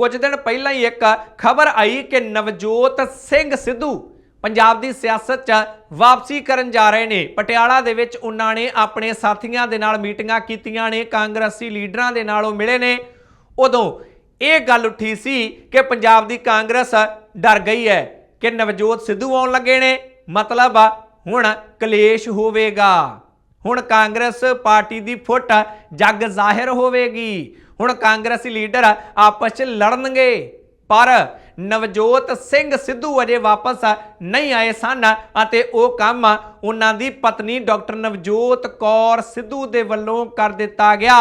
ਕੁਝ ਦਿਨ ਪਹਿਲਾਂ ਹੀ ਇੱਕ ਖਬਰ ਆਈ ਕਿ ਨਵਜੋਤ ਸਿੰਘ ਸਿੱਧੂ ਪੰਜਾਬ ਦੀ ਸਿਆਸਤ 'ਚ ਵਾਪਸੀ ਕਰਨ ਜਾ ਰਹੇ ਨੇ। ਪਟਿਆਲਾ ਦੇ ਵਿੱਚ ਉਹਨਾਂ ਨੇ ਆਪਣੇ ਸਾਥੀਆਂ ਦੇ ਨਾਲ ਮੀਟਿੰਗਾਂ ਕੀਤੀਆਂ ਨੇ, ਕਾਂਗਰਸੀ ਲੀਡਰਾਂ ਦੇ ਨਾਲ ਉਹ ਮਿਲੇ ਨੇ। ਉਦੋਂ ਇਹ ਗੱਲ ਉੱਠੀ ਸੀ ਕਿ ਪੰਜਾਬ ਦੀ ਕਾਂਗਰਸ ਡਰ ਗਈ ਹੈ ਕਿ ਨਵਜੋਤ ਸਿੱਧੂ ਆਉਣ ਲੱਗੇ ਨੇ। ਮਤਲਬ ਹੁਣ ਕਲੇਸ਼ ਹੋਵੇਗਾ। ਹੁਣ ਕਾਂਗਰਸ ਪਾਰਟੀ ਦੀ ਫੁੱਟ ਜੱਗ ਜ਼ਾਹਿਰ ਹੋਵੇਗੀ। ਹੁਣ ਕਾਂਗਰਸੀ ਲੀਡਰ ਆਪਸ 'ਚ ਲੜਨਗੇ, ਪਰ ਨਵਜੋਤ ਸਿੰਘ ਸਿੱਧੂ ਅਜੇ ਵਾਪਸ ਨਹੀਂ ਆਏ ਸਨ ਅਤੇ ਉਹ ਕੰਮ ਉਹਨਾਂ ਦੀ ਪਤਨੀ ਡਾਕਟਰ ਨਵਜੋਤ ਕੌਰ ਸਿੱਧੂ ਦੇ ਵੱਲੋਂ ਕਰ ਦਿੱਤਾ ਗਿਆ।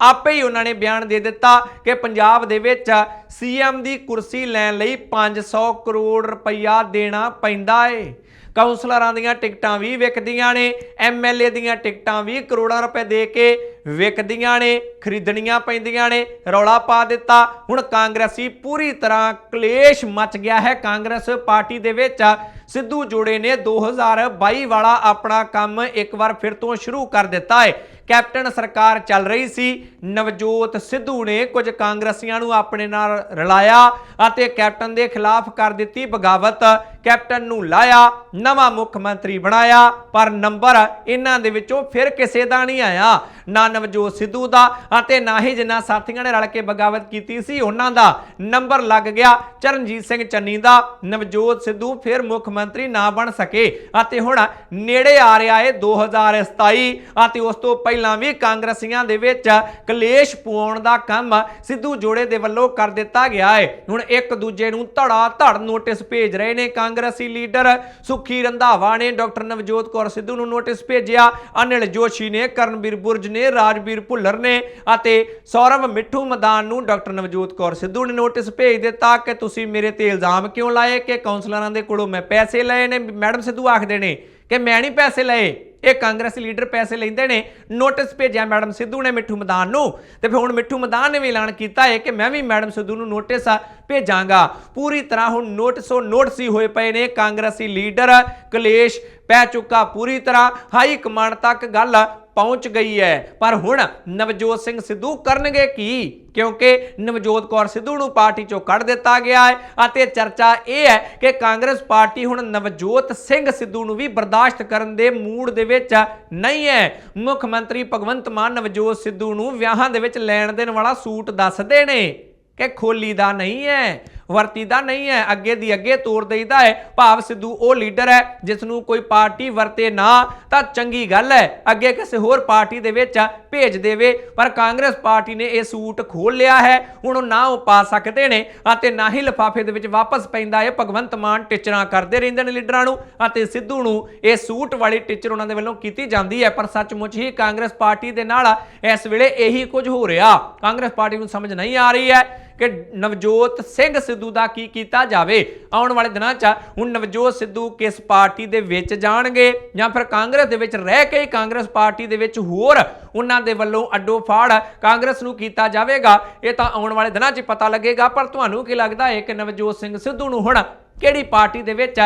ਆਪੇ ਹੀ ਉਹਨਾਂ ਨੇ ਬਿਆਨ ਦੇ ਦਿੱਤਾ ਕਿ ਪੰਜਾਬ ਦੇ ਵਿੱਚ ਸੀਐਮ ਦੀ ਕੁਰਸੀ ਲੈਣ ਲਈ 500 ਕਰੋੜ ਰੁਪਈਆ ਦੇਣਾ ਪੈਂਦਾ ਏ। ਕਾਉਂਸਲਰਾਂ ਦੀਆਂ ਟਿਕਟਾਂ ਵੀ ਵਿਕਦੀਆਂ ਨੇ ਐਮਐਲਏ ਦੀਆਂ ਟਿਕਟਾਂ ਵੀ ਕਰੋੜਾਂ ਰੁਪਏ ਦੇ ਕੇ ਵਿਕਦੀਆਂ ਨੇ, ਖਰੀਦਣੀਆਂ ਪੈਂਦੀਆਂ ਨੇ, ਰੌਲਾ ਪਾ ਦਿੱਤਾ। ਹੁਣ ਕਾਂਗਰਸੀ ਪੂਰੀ ਤਰ੍ਹਾਂ ਕਲੇਸ਼ ਮਚ ਗਿਆ ਹੈ। ਕਾਂਗਰਸ ਪਾਰਟੀ ਦੇ ਵਿੱਚ ਸਿੱਧੂ ਜੋੜੇ ਨੇ 2022 ਵਾਲਾ ਆਪਣਾ ਕੰਮ ਇੱਕ ਵਾਰ ਫਿਰ ਤੋਂ ਸ਼ੁਰੂ ਕਰ ਦਿੱਤਾ ਹੈ ਕੈਪਟਨ ਸਰਕਾਰ ਚੱਲ ਰਹੀ ਸੀ। ਨਵਜੋਤ ਸਿੱਧੂ ਨੇ ਕੁਝ ਕਾਂਗਰਸੀਆਂ ਨੂੰ ਆਪਣੇ ਨਾਲ ਰਲਾਇਆ ਅਤੇ ਕੈਪਟਨ ਦੇ ਖਿਲਾਫ ਕਰ ਦਿੱਤੀ ਬਗਾਵਤ। ਕੈਪਟਨ ਨੂੰ ਲਾਇਆ, ਨਵਾਂ ਮੁੱਖ ਮੰਤਰੀ ਬਣਾਇਆ, ਪਰ ਨੰਬਰ ਇਹਨਾਂ ਦੇ ਵਿੱਚੋਂ ਫਿਰ ਕਿਸੇ ਦਾ ਨਹੀਂ ਆਇਆ। ਨਾ ਨਵਜੋਤ ਸਿੱਧੂ ਦਾ ਅਤੇ ਨਾ ਹੀ ਜਿਨ੍ਹਾਂ ਸਾਥੀਆਂ ਨੇ ਰਲ ਕੇ ਬਗਾਵਤ ਕੀਤੀ ਸੀ, ਉਹਨਾਂ ਦਾ ਨੰਬਰ ਲੱਗ ਗਿਆ ਚਰਨਜੀਤ ਸਿੰਘ ਚੰਨੀ ਦਾ। ਨਵਜੋਤ ਸਿੱਧੂ ਫਿਰ ਮੁੱਖ ਮੰਤਰੀ ਨਾ ਬਣ ਸਕੇ ਅਤੇ ਹੁਣ ਨੇੜੇ ਆ ਰਿਹਾ ਹੈ 2027 ਅਤੇ ਉਸ ਤੋਂ ਪਹਿਲਾਂ ਵੀ ਕਾਂਗਰਸੀਆਂ ਦੇ ਵਿੱਚ ਕਲੇਸ਼ ਪਵਾਉਣ ਦਾ ਕੰਮ ਸਿੱਧੂ ਜੋੜੇ ਦੇ ਵੱਲੋਂ ਕਰ ਦਿੱਤਾ ਗਿਆ ਹੈ ਹੁਣ ਇੱਕ ਦੂਜੇ ਨੂੰ ਧੜਾ ਧੜ ਨੋਟਿਸ ਭੇਜ ਰਹੇ ਨੇ ਕਾਂਗਰਸੀ ਲੀਡਰ ਸੁਖੀ ਰੰਧਾਵਾ ਨੇ ਡਾਕਟਰ ਨਵਜੋਤ ਕੌਰ ਸਿੱਧੂ ਨੂੰ ਨੋਟਿਸ ਭੇਜਿਆ। ਅਨਿਲ ਜੋਸ਼ੀ ਨੇ ਕਰਨਵੀਰ ਬੁਰਜ ਨੇ, ਰਾਜਵੀਰ ਭੁੱਲਰ ਨੇ ਅਤੇ ਸੌਰਵ ਮਿੱਠੂ ਮੈਦਾਨ ਨੂੰ ਡਾਕਟਰ ਨਵਜੋਤ ਕੌਰ ਸਿੱਧੂ ਨੇ ਨੋਟਿਸ ਭੇਜ ਦਿੱਤਾ ਕਿ ਤੁਸੀਂ ਮੇਰੇ ਤੇ ਇਲਜ਼ਾਮ ਕਿਉਂ ਲਾਏ ਕਿ ਕਾਉਂਸਲਰਾਂ ਦੇ ਕੋਲੋਂ ਮੈਂ ਪੈਸੇ ਲਏ ਨੇ? ਮੈਡਮ ਸਿੱਧੂ ਆਖਦੇ ਨੇ ਕਿ ਮੈਂ ਨਹੀਂ ਪੈਸੇ ਲਏ। ਇਹ ਕਾਂਗਰਸੀ ਲੀਡਰ ਪੈਸੇ ਲੈਂਦੇ ਨੇ। ਨੋਟਿਸ ਭੇਜਿਆ ਮੈਡਮ ਸਿੱਧੂ ਨੇ ਮਿੱਠੂ ਮੈਦਾਨ ਨੂੰ। ਤੇ ਫਿਰ ਹੁਣ ਮਿੱਠੂ ਮੈਦਾਨ ਨੇ ਵੀ ਐਲਾਨ ਕੀਤਾ ਹੈ ਕਿ ਮੈਂ ਵੀ ਮੈਡਮ ਸਿੱਧੂ ਨੂੰ ਨੋਟਿਸ ਭੇਜਾਂਗਾ। ਪੂਰੀ ਤਰ੍ਹਾਂ ਹੁਣ ਨੋਟਿਸੋ ਨੋਟਿਸ ਹੀ ਹੋਏ ਪਏ ਨੇ ਕਾਂਗਰਸੀ ਲੀਡਰ ਕਲੇਸ਼ ਪੈ ਚੁੱਕਾ ਪੂਰੀ ਤਰ੍ਹਾਂ। ਹਾਈ ਕਮਾਂਡ ਤੱਕ ਗੱਲ ਪਹੁੰਚ ਗਈ ਹੈ। ਪਰ ਹੁਣ ਨਵਜੋਤ ਸਿੰਘ ਸਿੱਧੂ ਕਰਨਗੇ ਕੀ? ਕਿਉਂਕਿ ਨਵਜੋਤ ਕੌਰ ਸਿੱਧੂ ਨੂੰ ਪਾਰਟੀ ਚੋਂ ਕੱਢ ਦਿੱਤਾ ਗਿਆ ਹੈ ਅਤੇ ਚਰਚਾ ਇਹ ਹੈ ਕਿ ਕਾਂਗਰਸ ਪਾਰਟੀ ਹੁਣ ਨਵਜੋਤ ਸਿੰਘ ਸਿੱਧੂ ਨੂੰ ਵੀ ਬਰਦਾਸ਼ਤ ਕਰਨ ਦੇ ਮੂਡ ਦੇ ਵਿੱਚ ਨਹੀਂ ਹੈ। ਮੁੱਖ ਮੰਤਰੀ ਭਗਵੰਤ ਮਾਨ ਨਵਜੋਤ ਸਿੱਧੂ ਨੂੰ ਵਿਆਹਾਂ ਦੇ ਵਿੱਚ ਲੈਣ ਦੇਣ ਵਾਲਾ ਸੂਟ ਦੱਸਦੇ ਨੇ ਕਿ ਖੋਲੀ ਦਾ ਨਹੀਂ ਹੈ। ਵਰਤੀਦਾ ਨਹੀਂ ਹੈ, ਅੱਗੇ ਦੀ ਅੱਗੇ ਤੋੜ ਦੇਈਦਾ ਹੈ। ਭਾਵ ਸਿੱਧੂ ਉਹ ਲੀਡਰ ਹੈ ਜਿਸ ਨੂੰ ਕੋਈ ਪਾਰਟੀ ਵਰਤੇ ਨਾ, ਤਾਂ ਚੰਗੀ ਗੱਲ ਹੈ। ਅੱਗੇ ਕਿਸੇ ਹੋਰ ਪਾਰਟੀ ਦੇ ਵਿੱਚ ਭੇਜ ਦੇਵੇ, ਪਰ ਕਾਂਗਰਸ ਪਾਰਟੀ ਨੇ ਇਹ ਸੂਟ ਖੋਲ ਲਿਆ ਹੈ। ਹੁਣ ਉਹ ਨਾ ਉਹ ਪਾ ਸਕਦੇ ਨੇ, ਅਤੇ ਨਾ ਹੀ ਲਿਫਾਫੇ ਦੇ ਵਿੱਚ ਵਾਪਸ ਪੈਂਦਾ ਹੈ। ਭਗਵੰਤ ਮਾਨ ਟਿਚਰਾਂ ਕਰਦੇ ਰਹਿੰਦੇ ਨੇ ਲੀਡਰਾਂ ਨੂੰ, ਅਤੇ ਸਿੱਧੂ ਨੂੰ ਇਹ ਸੂਟ ਵਾਲੀ ਟਿਚਰ ਉਹਨਾਂ ਦੇ ਵੱਲੋਂ ਕੀਤੀ ਜਾਂਦੀ ਹੈ। ਪਰ ਸੱਚਮੁੱਚ ਹੀ ਕਾਂਗਰਸ ਪਾਰਟੀ ਦੇ ਨਾਲ ਇਸ ਵੇਲੇ ਇਹੀ ਕੁਝ ਹੋ ਰਿਹਾ। ਕਾਂਗਰਸ ਪਾਰਟੀ ਨੂੰ ਸਮਝ ਨਹੀਂ ਆ ਰਹੀ ਹੈ। ਕਿ ਨਵਜੋਤ ਸਿੰਘ ਸਿੱਧੂ ਦਾ ਕੀ ਕੀਤਾ ਜਾਵੇ? ਆਉਣ ਵਾਲੇ ਦਿਨਾਂ 'ਚ ਹੁਣ ਨਵਜੋਤ ਸਿੱਧੂ ਕਿਸ ਪਾਰਟੀ ਦੇ ਵਿੱਚ ਜਾਣਗੇ? ਜਾਂ ਫਿਰ ਕਾਂਗਰਸ ਦੇ ਵਿੱਚ ਰਹਿ ਕੇ ਹੀ ਕਾਂਗਰਸ ਪਾਰਟੀ ਦੇ ਵਿੱਚ ਹੋਰ ਉਹਨਾਂ ਦੇ ਵੱਲੋਂ ਅੱਡੋ ਫਾੜ ਕਾਂਗਰਸ ਨੂੰ ਕੀਤਾ ਜਾਵੇਗਾ? ਇਹ ਤਾਂ ਆਉਣ ਵਾਲੇ ਦਿਨਾਂ 'ਚ ਪਤਾ ਲੱਗੇਗਾ, ਪਰ ਤੁਹਾਨੂੰ ਕੀ ਲੱਗਦਾ ਹੈ ਕਿ ਨਵਜੋਤ ਸਿੰਘ ਸਿੱਧੂ ਨੂੰ ਹੁਣ ਕਿਹੜੀ ਪਾਰਟੀ ਦੇ ਵਿੱਚ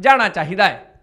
ਜਾਣਾ ਚਾਹੀਦਾ ਹੈ?